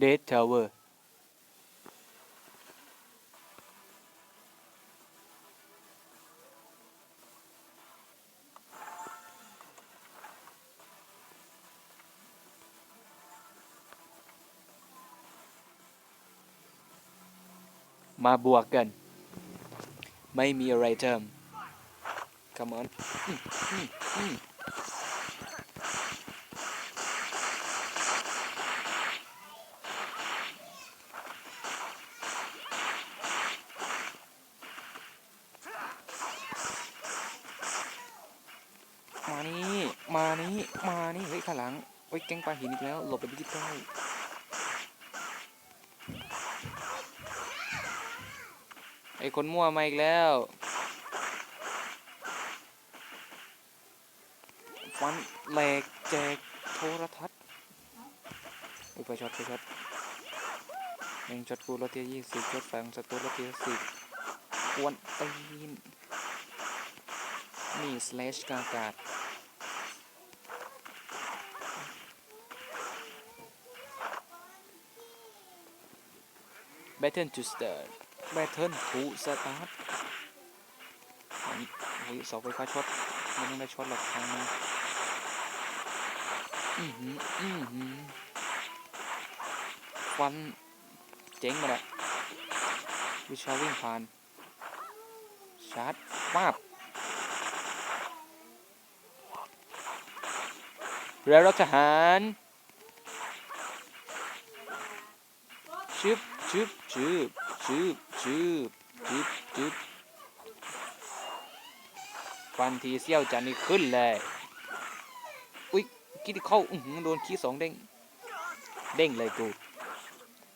เดททาวเวอร์มาบวกกัน ไม่มีอะไรเทิม come on อืมอืมอืม มานี่ มา นี่มานี่เฮ้ยข้างหลังเฮ้ยแกงปลาหินอีกแล้ว หลบไปดิจิตอลไอ้คนมั่วมาอีกแล้วฟันแหลกแจกโทรทัศน์อุ้ยไปช็อตไปช็อตแม่งช็อตกูรถเทียยี่สิบช็อตแฝงศัตรูรถเทียสิบกวนตีนนี่ slash กากาศ Battle to start Battle to start อันนี้โอ้ยเสาไฟฟ้าช็อตไม่ต้องได้ช็อตหรอกทางนี้อือหืออือหือควันเจ๋งมาและวิชาวิ่งผ่านชาร์จป้าบเรือรบทหาร ชึบชึบชึบชึบชึบชึบชึบฟันทีเซี่ยวจันนี่ขึ้นเลย อุ๊ยคิดเข้าอื้อหือโดนขี้สองเด้ง เด้งเลยกู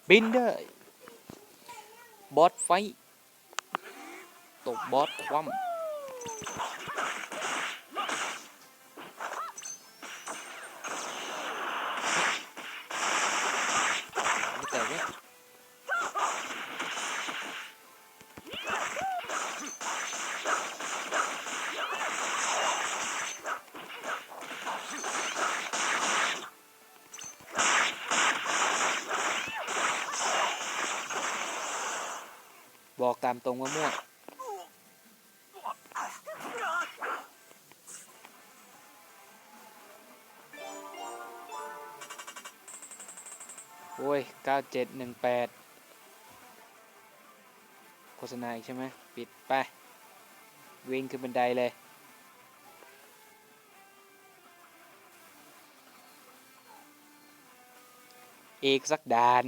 บินได้บอสไฟ ตกบอสคว่ำ บอกตามตรงว่ามั่วโอ้ย 9718 โฆษณาอีกใช่ไหม ปิดไป วิ่งขึ้นบันไดเลย อีกสักด่าน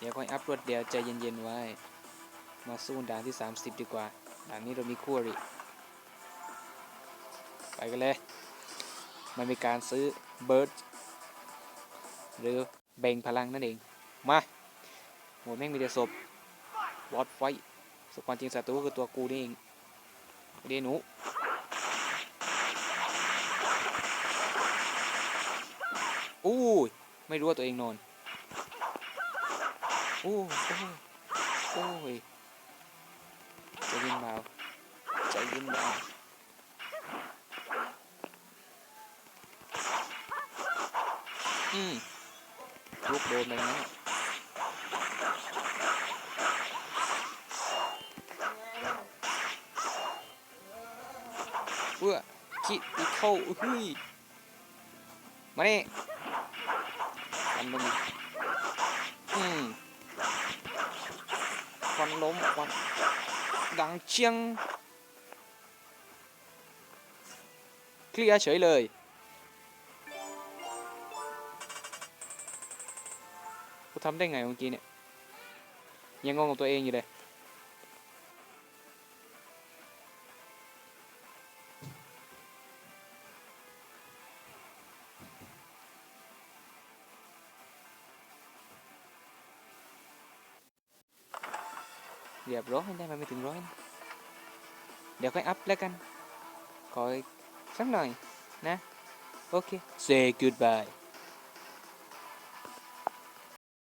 เดี๋ยวค่อยอัพรวดเดียวใจเย็นๆไว้ มาสู้ด่านที่ 30 ดีกว่า ด่านนี้เรามีคู่อริไปกันเลย มันมีการซื้อเบิร์ดหรือแบ่งพลังนั่นเอง มาโหมดแม่งมีแต่ศพวอดไฟสุความจริงศัตรูก็คือตัวกูนี่เองเดนูอู้ยไม่รู้ว่าตัวเองนอน โอ้โอ้โอ้ยใจเย็นเบาใจเย็นเบาอืมลูกโดนไปงั้นะเพื่อคิดอีเข้าอุ้ยมาเนี่ฟันมอีกอื ควันล้มควันดังเชียง เคลียร์เฉยเลย กูทำได้ไงเมื่อกี้เนี่ย ยังงงกับตัวเองอยู่เลย กสักหน่อยนะโอเค say goodbye